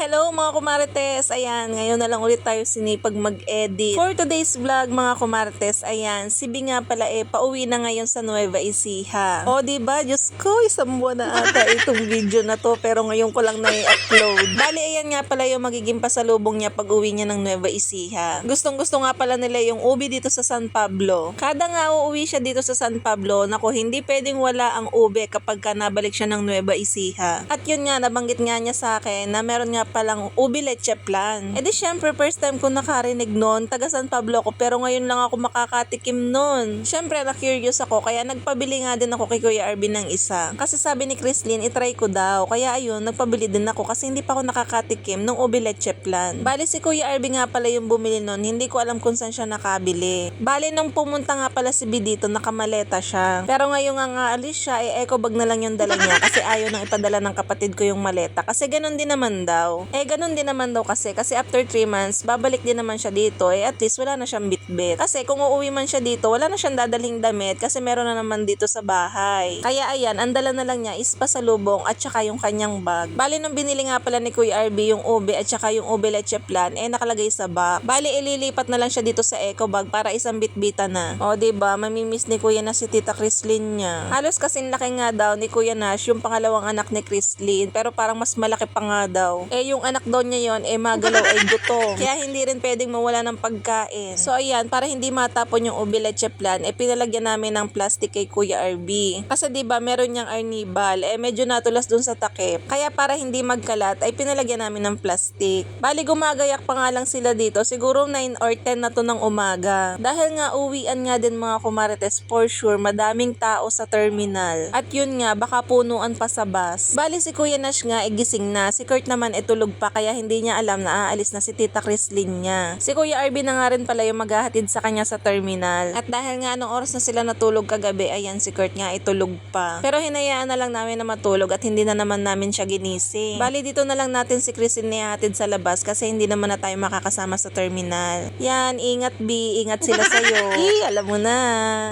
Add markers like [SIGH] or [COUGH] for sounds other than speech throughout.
Hello mga kumarites! Ayan, ngayon na lang ulit tayo sinipag mag-edit. For today's vlog mga kumarites, ayan, si Bi nga pala eh, pauwi na ngayon sa Nueva Ecija. O di ba Diyos ko, isang buwan na ata itong video na to, pero ngayon ko lang na-upload. Bali, ayan nga pala yung magiging pasalubong niya pag uwi niya ng Nueva Ecija. Gustong gusto nga pala nila yung ubi dito sa San Pablo. Kada nga uuwi siya dito sa San Pablo, nako hindi pwedeng wala ang ube kapag ka nabalik siya ng Nueva Ecija. At yun nga, nabanggit nga niya sa akin na meron nga palang ubi leche plan. E di syempre, first time ko nakarinig noon, taga San Pablo ko, pero ngayon lang ako makakatikim noon. Syempre, na-curious ako, kaya nagpabili nga din ako kay Kuya Arvin ng isa. Kasi sabi ni Chrislyn, itry ko daw. Kaya ayun, nagpabili din ako kasi hindi pa ako nakakatikim ng ubi leche plan. Bali si Kuya Arvin nga pala yung bumili noon, hindi ko alam kung saan siya nakabili. Bali nung pumunta nga pala si B dito, nakamaleta siya. Pero ngayon nga nga alis siya, eh eco bag na lang yung dala niya kasi ayaw nang ipadala ng kapatid ko yung maleta. Kasi ganun din naman daw. Eh ganun din naman daw kasi, kasi after 3 months, babalik din naman siya dito, eh at least wala na siyang bitbit. Kasi kung uuwi man siya dito, wala na siyang dadalhin damit kasi meron na naman dito sa bahay. Kaya ayan, ang dala na lang niya is pasalubong at saka yung kanyang bag. Bali nung binili nga pala ni Kuya RB yung ube at saka yung ube leche plan, eh nakalagay sa bag. Bali ililipat na lang siya dito sa eco bag para isang bitbita na. O ba diba, mamimiss ni Kuya na si Tita Chrislyn niya. Halos kasing laki nga daw ni Kuya Nash yung pangalawang anak ni Chrislyn, pero parang mas malaki pa nga daw. Eh yung anak daw niya yon eh magalaw ay gutom. Kaya hindi rin pwedeng mawala ng pagkain. So ayan, para hindi matapon yung ube leche plan, eh pinalagyan namin ng plastic kay Kuya RB. Kasi 'di ba meron niyang arnibal, eh medyo natulas dun sa takip. Kaya para hindi magkalat, ay pinalagyan namin ng plastic. Bali gumagayak pa nga lang sila dito, siguro 9 or 10 na to ng umaga. Dahil nga uwian nga din mga kumarites, for sure, madaming tao sa terminal. At yun nga, baka punuan pa sa bus. Bali si Kuya Nash nga, eh, na. Si Kurt naman, eh, tulog pa, kaya hindi niya alam na aalis na si Tita Chrislyn niya. Si Kuya Arby na nga rin pala yung maghahatid sa kanya sa terminal. At dahil nga anong oras na sila natulog kagabi, ayan si Kurt nga itulog pa. Pero hinayaan na lang namin na matulog at hindi na naman namin siya ginising. Bali dito na lang natin si Chrislyn nihatid sa labas kasi hindi naman na tayo makakasama sa terminal. Yan, ingat B, ingat sila sa'yo. [LAUGHS] Ih, alam mo na.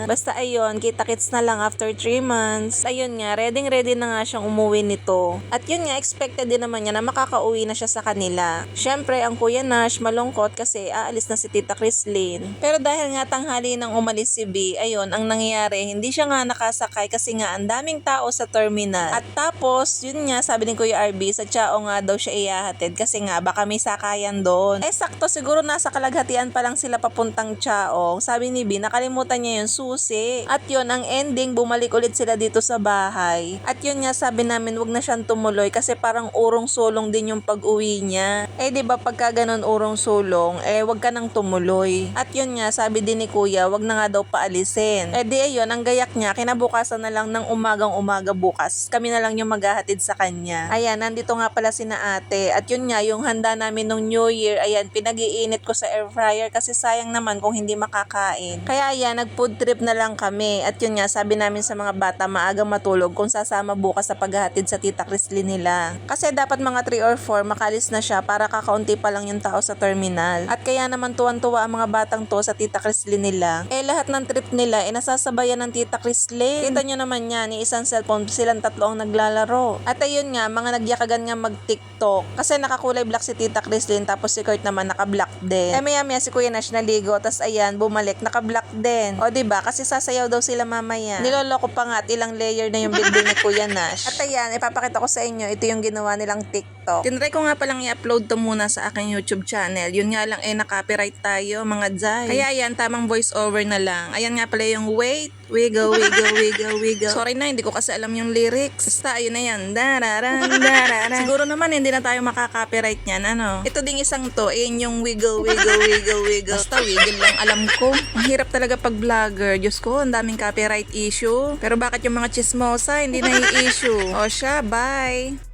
Basta ayun, kita-kits na lang after 3 months. Ayun nga, ready ready na nga siyang umuwi nito. At yun nga, expected din naman niya na makakauwi na siya sa kanila. Syempre, ang Kuya Nash malungkot kasi aalis na si Tita Chrislyn. Pero dahil nga tanghali nang umalis si B, ayun, ang nangyayari, hindi siya nga nakasakay kasi nga ang daming tao sa terminal. At tapos, yun nga, sabi ni Kuya RB, sa Chao nga daw siya iyahatid kasi nga baka may sakayan doon. Eh sakto, siguro nasa kalaghatian pa lang sila papuntang Chao. Sabi ni B, nakalimutan niya yung susi. At yun, ang ending, bumalik ulit sila dito sa bahay. At yun nga, sabi namin, wag na siyang tumuloy kasi parang urong sulong din yung pag-uwi niya. Eh, di ba pagka ganun urong sulong, eh, wag ka nang tumuloy. At yun nga, sabi din ni Kuya, wag na nga daw paalisin. Eh, di ayun, ang gayak niya, kinabukasan na lang ng umagang umaga bukas. Kami na lang yung maghahatid sa kanya. Ayan, nandito nga pala si na ate. At yun nga, yung handa namin nung New Year, ayan, pinag-iinit ko sa air fryer kasi sayang naman kung hindi makakain. Kaya ayan, nag-food trip na lang kami. At yun nga, sabi namin sa mga bata, maagang matulog kung sasama bukas sa paghahatid sa tita Chrislyn nila. Kasi dapat mga 3 or 4 makalis na siya para kakaunti pa lang yung tao sa terminal. At kaya naman tuwan-tuwa ang mga batang to sa tita Chrislyn nila. Eh lahat ng trip nila eh nasasabayan ng tita Chrislyn. Kita nyo naman yan, ni isang cellphone silang tatlo ang naglalaro. At ayun nga, mga nagyakagan nga mag-tiktok. Kasi nakakulay black si tita Chrislyn tapos si Kurt naman naka-black din. Eh maya maya si Kuya Nash naligo tas ayan, bumalik, naka-black din. O ba Kasi sasayaw daw sila mamaya. Niloloko pa nga at ilang layer na yung building ni Kuya Nash. [LAUGHS] At ayan, ipapakita ko sa inyo, ito yung ginawa nilang TikTok. Tinry ko nga palang i-upload to muna sa aking YouTube channel. Yun nga lang eh, na-copyright tayo, mga jay. Kaya ayan, tamang voice over na lang. Ayan nga pala yung wait, wiggle, wiggle, [LAUGHS] wiggle, wiggle. Sorry na, hindi ko kasi alam yung lyrics. Basta, ayun na yan. Dararan, [LAUGHS] dararan. Siguro naman, hindi na tayo makaka-copyright niyan, ano. Ito ding isang to, ayun yung wiggle, wiggle, [LAUGHS] wiggle, wiggle. Basta, wiggle lang alam ko. Ang hirap talaga pag vlogger. Diyos ko, ang daming copyright issue. Pero bakit yung mga chismosa, hindi na i-issue? O siya, bye!